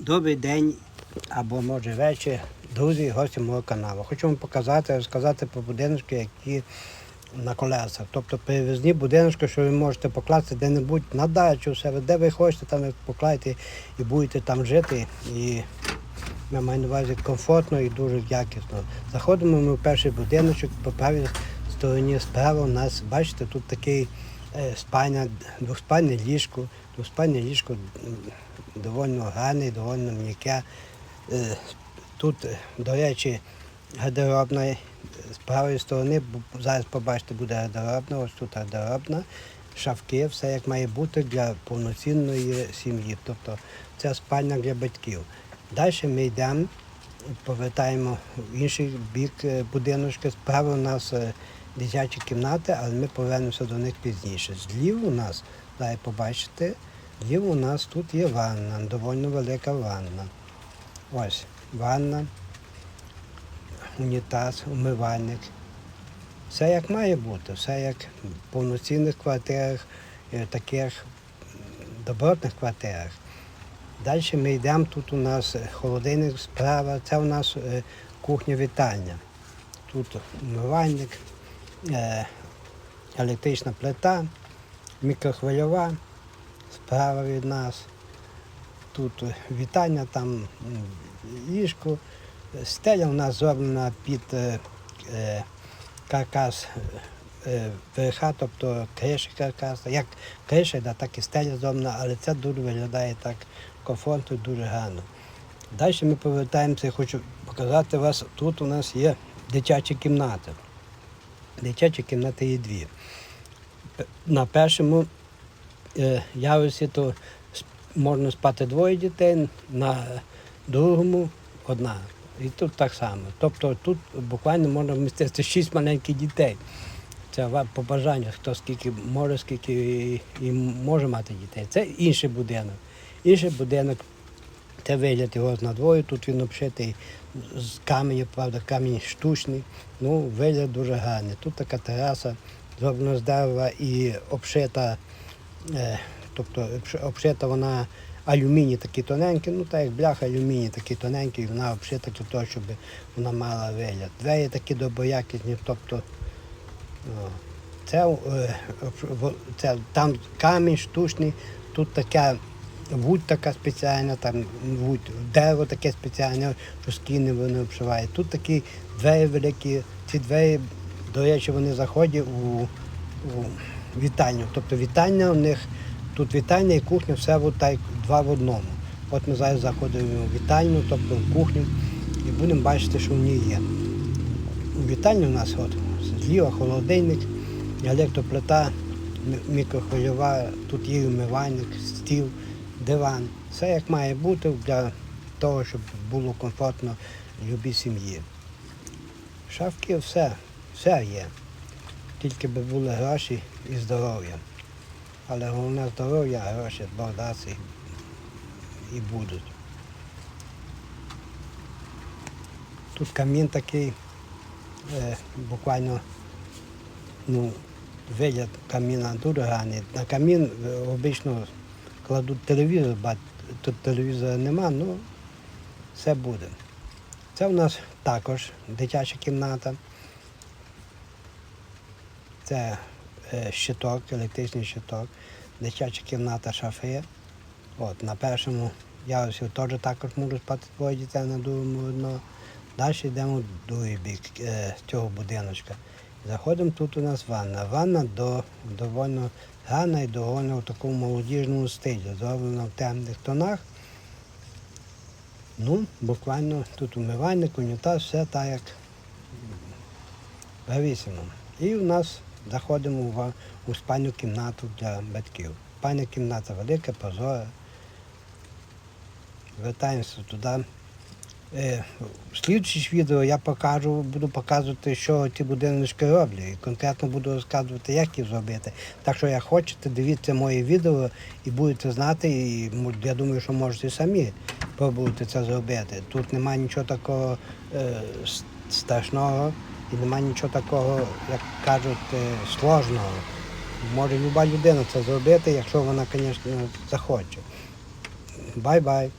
Добрий день або може вечір, друзі і гості мого каналу. Хочу вам показати, розказати про будиночки, які на колесах. Тобто перевізні будиночки, що ви можете покласти де-небудь на дачу, себе, де ви хочете, там ви покладете і будете там жити. І я маю на увазі комфортно і дуже якісно. Заходимо ми в перший будиночок, по правій стороні справа у нас, бачите, тут такий е, спальня, двоспальне ліжко. Двоспальне ліжко доволі гарне, доволі м'яке. Е, Тут, до речі, гардеробна з правої сторони, зараз побачите, буде гардеробна, ось тут гардеробна, шафки, все як має бути для повноцінної сім'ї. Тобто це спальня для батьків. Далі ми йдемо, повертаємо в інший бік е, будиночка. Справа у нас е, дитячі кімнати, але ми повернемося до них пізніше. Зліва у нас, зараз побачите, зліва у нас тут є ванна, доволі велика ванна. Ось ванна, унітаз, умивальник. Все як має бути, все як в повноцінних квартирах, е, таких добротних квартирах. Далі ми йдемо, тут у нас холодильник справа, це у нас е, кухня-вітальня. Тут умивальник, е, електрична плита, мікрохвильова справа від нас. Тут вітальня, там ліжко. Стеля у нас зроблена під е, е, каркас е, верха, тобто криша каркаса. Як криша, да, так і стеля зроблена, але це дуже виглядає так комфортно дуже гарно. Далі ми повертаємося, хочу показати вас. Тут у нас є дитячі кімнати. Дитячі кімнати є дві. На першому е, то можна спати двоє дітей, на другому одна. І тут так само. Тобто тут буквально можна вмістити шість маленьких дітей. Це по бажанню, хто скільки може, скільки і, і може мати дітей. Це інший будинок. Інший будинок, це вигляд його з надвою, тут він обшитий з каменю, правда, камінь штучний. Ну, вигляд дуже гарний. Тут така тераса, дерева і обшита, е, тобто обшита вона алюміній такий тоненький, ну так як бляха алюміній такий тоненький, вона обшита для того, щоб вона мала вигляд. Двері такі доброякісні, тобто це, це там камінь штучний, тут така вудь така спеціальна, там вудь, дерево таке спеціальне, що стіни вони обшивають. Тут такі двері великі, ці двері, до речі, вони заходять у, у вітальню. Тобто вітальня у них, тут вітальня і кухня, все от так, два в одному. От ми зараз заходимо в вітальню, тобто в кухню, і будемо бачити, що в ній є. У вітальні у нас от зліва холодильник, електроплита, мікрохвильова, тут є умивальник, стіл, диван. Все як має бути для того, щоб було комфортно любій сім'ї. Шафки все, все є. Тільки би були гроші і здоров'я. Але головне здоров'я, гроші Бог і, і будуть. Тут камін такий, е, буквально ну, вигляд каміна дуже гарний. На камін е, обично кладуть телевізор, бо тут телевізора нема, ну все буде. Це у нас також дитяча кімната. Це е, щиток, електричний щиток, дитяча кімната шафи. От, на першому ярусі теж також можуть спати двоє дітей, на другому одно. Далі йдемо в другий бік е, цього будиночка. Заходимо, тут у нас ванна. Ванна до, доволі гарна і доволі в такому молодіжному стилі, зроблена в темних тонах. Ну, буквально тут умивальник, унітаз, все так як бравісимо. І у нас заходимо у спальню кімнату для батьків. Спальня кімната велика, прозора. Вертаємося туди. Е, в слідчому відео я покажу, буду показувати, що ці будиночки роблять. І конкретно буду розказувати, як їх зробити. Так що, як хочете, дивіться моє відео і будете знати, і я думаю, що можете самі пробувати це зробити. Тут немає нічого такого е, страшного і немає нічого такого, як кажуть, е, сложного. Може люба людина це зробити, якщо вона, звісно, захоче. Бай-бай.